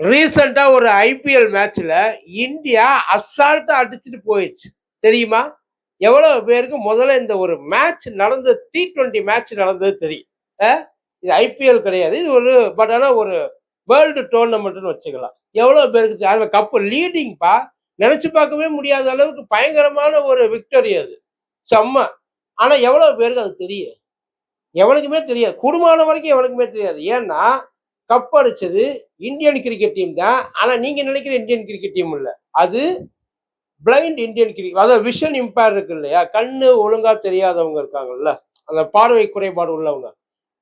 ரீசெண்டாக ஒரு ஐபிஎல் மேட்ச்சில் இந்தியா அசால்ட்டாக அடிச்சுட்டு போயிடுச்சு. தெரியுமா? எவ்வளோ பேருக்கு முதல்ல இந்த ஒரு மேட்ச் நடந்தது டி டுவெண்ட்டி மேட்ச் நடந்தது தெரியும். இது ஐபிஎல் கிடையாது. இது ஒரு பட் ஆனால் ஒரு வேர்ல்டு டோர்னமெண்ட்னு வச்சுக்கலாம். எவ்வளோ பேருக்கு அதில் கப்பு லீடிங்ப்பா நினச்சி பார்க்கவே முடியாத அளவுக்கு பயங்கரமான ஒரு விக்டரி அது. செம்ம. ஆனால் எவ்வளோ பேருக்கு அது தெரியும்? எவனுக்குமே தெரியாது. குடும்பமான வரைக்கும் எவனுக்குமே தெரியாது. ஏன்னா கப் அடிச்சது இந்தியன் கிரிக்கெட் டீம் தான். ஆனால் நீங்கள் நினைக்கிற இந்தியன் கிரிக்கெட் டீம் இல்லை. அது பிளைண்ட் இந்தியன் கிரிக்கெட் அதாவது விஷன் இம்பேர் இருக்கு இல்லையா? கண்ணு ஒழுங்கா தெரியாதவங்க இருக்காங்கல்ல. அந்த பார்வை குறைபாடு உள்ளவங்க.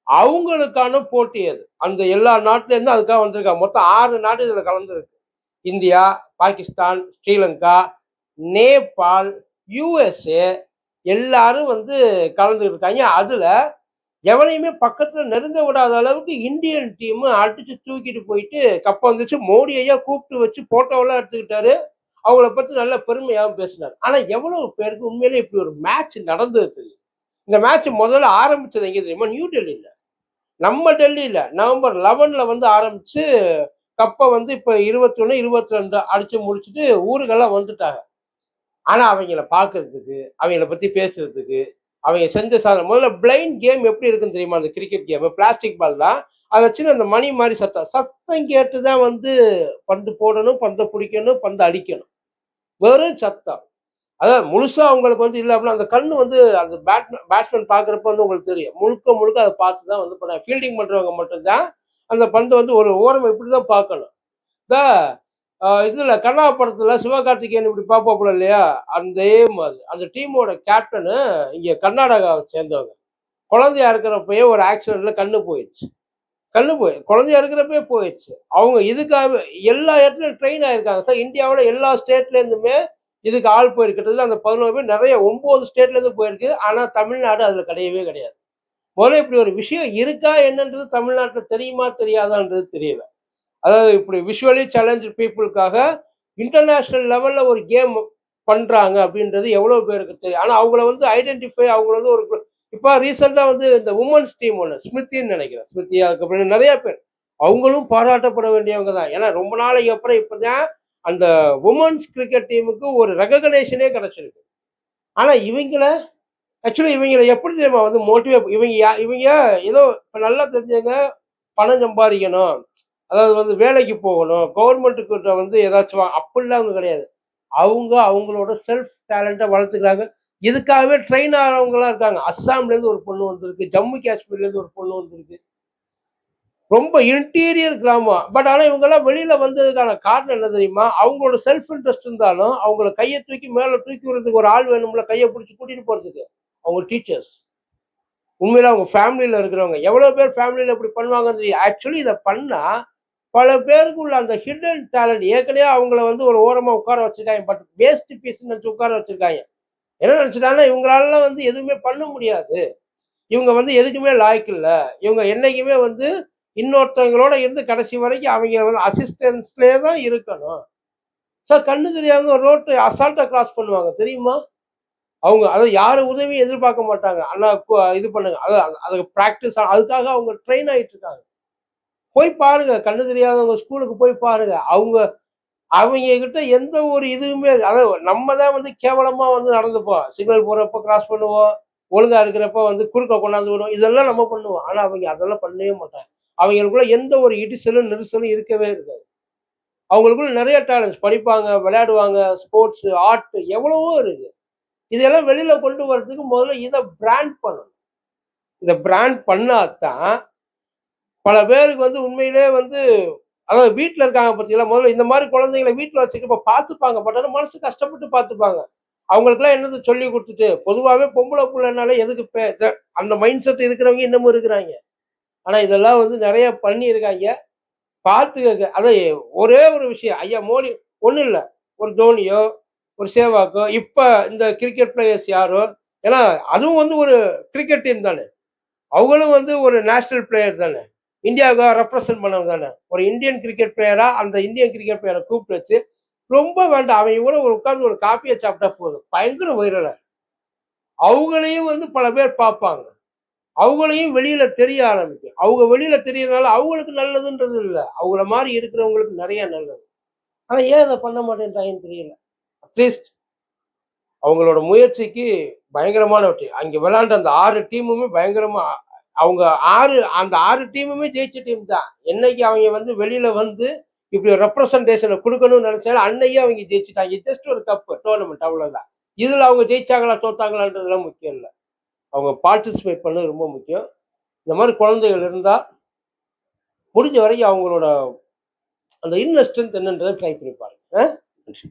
அவங்களுக்கான போட்டி அது. அந்த எல்லா நாட்டிலேருந்து அதுக்காக வந்திருக்காங்க மொத்தம் ஆறு நாடு இதில் கலந்துருக்கு. இந்தியா பாகிஸ்தான் ஸ்ரீலங்கா நேபாள் யூஎஸ்ஏ எல்லாரும் வந்து கலந்துருக்காங்க. இருக்காங்க எவனையுமே பக்கத்துல நெருங்க விடாத அளவுக்கு இந்தியன் டீம் அடிச்சு தூக்கிட்டு போயிட்டு கப்ப வந்துச்சு. மோடி ஐயா கூப்பிட்டு வச்சு போட்டோவெல்லாம் எடுத்துக்கிட்டாரு. அவங்கள பத்தி நல்ல பெருமையாகவும் பேசினார். ஆனா எவ்வளவு பேருக்கு உண்மையிலே இப்படி ஒரு மேட்ச் நடந்தது தெரியும்? இந்த மேட்ச் முதல்ல ஆரம்பிச்சது எங்க தெரியுமா? நியூ டெல்லியில நம்ம டெல்லியில நவம்பர் லெவன்ல வந்து ஆரம்பிச்சு கப்பை வந்து இப்ப இருபத்தி ஒண்ணு இருபத்தி ரெண்டு அடிச்சு முடிச்சுட்டு ஊருக்கெல்லாம் வந்துட்டாங்க. ஆனா அவங்கள பாக்குறதுக்கு அவங்கள பத்தி பேசுறதுக்கு அவங்க செஞ்ச சாதனை. முதல்ல பிளைண்ட் கேம் எப்படி இருக்குன்னு தெரியுமா? அந்த கிரிக்கெட் கேம் பிளாஸ்டிக் பால் தான். அதை வச்சு அந்த மணி மாதிரி சத்தம். சத்தம் கேட்டு தான் வந்து பந்து போடணும் பந்தை பிடிக்கணும் பந்தை அடிக்கணும். வெறும் சத்தம். அதான் முழுசாக அவங்களுக்கு வந்து இல்லை அப்படின்னா அந்த கண்ணு வந்து அந்த பேட் பேட்ஸ்மேன் பார்க்குறப்ப வந்து உங்களுக்கு தெரியும். முழுக்க முழுக்க அதை பார்த்து தான் வந்து பண்ண. ஃபீல்டிங் பண்ணுறவங்க மட்டும்தான் அந்த பந்தை வந்து ஒரு ஓரம் இப்படி தான் பார்க்கணும். இந்த இதில் கண்ணா படத்தில் சிவகார்த்திகேயன் இப்படி பார்ப்போம்ல இல்லையா? அதே. மாதிரி அந்த டீமோட கேப்டனு இங்கே கர்நாடகாவை சேர்ந்தவங்க. குழந்தையா இருக்கிறப்பயே ஒரு ஆக்சிடென்ட்ல கண்ணு போயிடுச்சு. கண்ணு போய் குழந்தையா இருக்கிறப்பே போயிடுச்சு. அவங்க இதுக்காக எல்லா இடத்துலையும் ட்ரெயின் ஆயிருக்காங்க சார். இந்தியாவில் எல்லா ஸ்டேட்லேருந்துமே இதுக்கு ஆள் போயிருக்கிறது அந்த பதினோரு பேர் நிறைய ஒம்பது ஸ்டேட்லேருந்து போயிருக்கு. ஆனால் தமிழ்நாடு அதில் கிடையவே கிடையாது. முதல்ல இப்படி ஒரு விஷயம் இருக்கா என்னன்றது தமிழ்நாட்டில் தெரியுமா தெரியாதான்றது தெரியல. அதாவது இப்படி விஷுவலி சேலஞ்ச் பீப்புளுக்காக இன்டர்நேஷ்னல் லெவலில் ஒரு கேம் பண்ணுறாங்க அப்படின்றது எவ்வளோ பேருக்கு தெரியும். ஆனால் அவங்கள வந்து ஐடென்டிஃபை அவங்கள வந்து ஒரு இப்போ ரீசெண்டாக வந்து இந்த உமன்ஸ் டீம் ஒன்று ஸ்மிருத்தின்னு நினைக்கிறேன். ஸ்மிருதி அதுக்கப்புறம் நிறைய பேர். அவங்களும் பாராட்டப்பட வேண்டியவங்க தான். ஏன்னா ரொம்ப நாளைக்கு அப்புறம் இப்பதான் அந்த உமன்ஸ் கிரிக்கெட் டீமுக்கு ஒரு ரெகக்னேஷனே கிடைச்சிருக்கு. ஆனா இவங்கள ஆக்சுவலி இவங்கள எப்படி தெரியுமா வந்து மோட்டிவேட் இவங்க இவங்க ஏதோ இப்போ நல்லா தெரிஞ்சவங்க பணம் சம்பாதிக்கணும். அதாவது வந்து வேலைக்கு போகணும். கவர்மெண்ட்டுக்கிட்ட வந்து ஏதாச்சும் அப்படிலாம் அவங்க கிடையாது. அவங்க அவங்களோட செல்ஃப் டேலண்ட்டை வளர்த்துக்கிறாங்க. இதுக்காகவே ட்ரெயின் ஆகிறவங்களாம் இருக்காங்க. அஸ்ஸாம்லேருந்து ஒரு பொண்ணு வந்திருக்கு. ஜம்மு காஷ்மீர்லேருந்து ஒரு பொண்ணு வந்திருக்கு. ரொம்ப இன்டீரியர் கிராமம். பட் ஆனால் இவங்கெல்லாம் வெளியில் வந்ததுக்கான காரணம் என்ன தெரியுமா? அவங்களோட செல்ஃப் இன்ட்ரெஸ்ட் இருந்தாலும் அவங்கள கையை தூக்கி மேலே தூக்கி விடுறதுக்கு ஒரு ஆள் வேணும்ல கையை பிடிச்சி கூட்டிகிட்டு போகிறதுக்கு அவங்க டீச்சர்ஸ் உண்மையில் அவங்க ஃபேமிலியில் இருக்கிறவங்க. எவ்வளோ பேர் ஃபேமிலியில் இப்படி பண்ணுவாங்கன்னு தெரியும் ஆக்சுவலி இதை பண்ணால் பல பேருக்கு உள்ள அந்த ஹிடன் டேலண்ட் ஏற்கனவே அவங்கள வந்து ஒரு ஓரமாக உட்கார வச்சிருக்காங்க. பட் வேஸ்ட் பீஸ் நினச்சி உட்கார வச்சிருக்காங்க. என்ன நினச்சிட்டாங்கன்னா இவங்களால வந்து எதுவுமே பண்ண முடியாது. இவங்க வந்து எதுக்குமே லாய்க்கு இல்ல. இவங்க என்னைக்குமே வந்து இன்னொருத்தவங்களோட இருந்து கடைசி வரைக்கும் அவங்க வந்து அசிஸ்டன்ஸ்லேயே தான் இருக்கணும். சார் கண்ணு தெரியாம ரோட்டு அசால்ட்டாக கிராஸ் பண்ணுவாங்க. தெரியுமா? அவங்க அதை யாரு உதவியும் எதிர்பார்க்க மாட்டாங்க. ஆனால் இது பண்ணுங்க. அது அதுக்கு ப்ராக்டிஸ் அதுக்காக அவங்க ட்ரெயின் ஆகிட்டு இருக்காங்க. போய் பாருங்க கண்ணு தெரியாதவங்க ஸ்கூலுக்கு போய் பாருங்க. அவங்க அவங்க கிட்ட எந்த ஒரு இதுவுமே அதாவது நம்ம தான் வந்து கேவலமா வந்து நடந்துப்போம் சிக்னல் போறப்ப கிராஸ் பண்ணுவோம் ஒழுங்கா இருக்கிறப்ப வந்து குறுக்க கொண்டாந்து விடுவோம். இதெல்லாம் நம்ம பண்ணுவோம். ஆனா அவங்க அதெல்லாம் பண்ணவே மாட்டாங்க. அவங்களுக்குள்ள எந்த ஒரு இடிசலும் நெரிசலும் இருக்கவே இருக்காது. அவங்களுக்குள்ள நிறைய டேலண்ட்ஸ் படிப்பாங்க விளையாடுவாங்க ஸ்போர்ட்ஸ் ஆர்ட் எவ்வளவோ இருக்கு. இதெல்லாம் வெளியில கொண்டு வர்றதுக்கு முதல்ல இதை பிராண்ட் பண்ணணும். இதை பிராண்ட் பண்ணாதான் பல பேருக்கு வந்து உண்மையிலே வந்து அதாவது வீட்டில் இருக்காங்க பார்த்தீங்களா முதல்ல இந்த மாதிரி குழந்தைங்களை வீட்டில் வச்சுக்க இப்போ பார்த்துப்பாங்க. பட் ஆனால் மனசு கஷ்டப்பட்டு பார்த்துப்பாங்க. அவங்களுக்குலாம் என்னது சொல்லி கொடுத்துட்டு பொதுவாகவே பொம்பளை பிள்ளைனால எதுக்கு பே- த- அந்த மைண்ட் செட் இருக்கிறவங்க இன்னமும் இருக்கிறாங்க. ஆனால் இதெல்லாம் வந்து நிறைய பண்ணியிருக்காங்க. பார்த்துக்க அதை ஒரே ஒரு விஷயம். ஐயா மோடி ஒன்றும் இல்லை. ஒரு தோனியோ ஒரு சேவாக்கோ இப்போ இந்த கிரிக்கெட் பிளேயர்ஸ் யாரோ ஏன்னா அதுவும் வந்து ஒரு கிரிக்கெட் டீம் தானே. அவங்களும் வந்து ஒரு நேஷனல் பிளேயர் தானே. இந்தியாவுக்காக ரெப்ரசன்ட் பண்ணவங்க தானே. ஒரு இந்தியன் கிரிக்கெட் பிளேயரா அந்த இந்தியன் கிரிக்கெட் பிளேயரை கூப்பிட்டு வச்சு ரொம்ப வேண்டாம் அவங்க கூட ஒரு உட்கார்ந்து ஒரு காப்பியை சாப்பிட்டா போதும். பயங்கர வைரலை. அவங்களையும் வந்து பல பேர் பார்ப்பாங்க. அவங்களையும் வெளியில தெரிய ஆரம்பிக்கும். அவங்க வெளியில தெரியறதுனால அவங்களுக்கு நல்லதுன்றது இல்லை. அவங்கள மாதிரி இருக்கிறவங்களுக்கு நிறைய நல்லது. ஆனா ஏன் அதை பண்ண மாட்டேன்றாங்கன்னு தெரியல. அட்லீஸ்ட் அவங்களோட முயற்சிக்கு பயங்கரமான வெற்றி. அங்கே விளையாண்ட அந்த ஆறு டீமுமே பயங்கரமா அவங்க ஆறு அந்த ஆறு டீமுமே ஜெயிச்ச டீம் தான். என்னைக்கு அவங்க வந்து வெளியில வந்து இப்படி ரெப்ரசன்டேஷனை கொடுக்கணும்னு நினைச்சாலும் அன்னையே அவங்க ஜெயிச்சுட்டாங்க. ஜஸ்ட் ஒரு கப் டோர்னமெண்ட் அவ்வளோதான் இதில் அவங்க ஜெயிச்சாங்களா தோத்தாங்களான்றதுலாம் முக்கியம் இல்லை. அவங்க பார்ட்டிசிபேட் பண்ணது ரொம்ப முக்கியம். இந்த மாதிரி குழந்தைகள் இருந்தால் முடிஞ்ச வரைக்கும் அவங்களோட அந்த இன்னர் ஸ்ட்ரென்த் என்னன்றதை ட்ரை பண்ணி பாருங்க. நன்றி.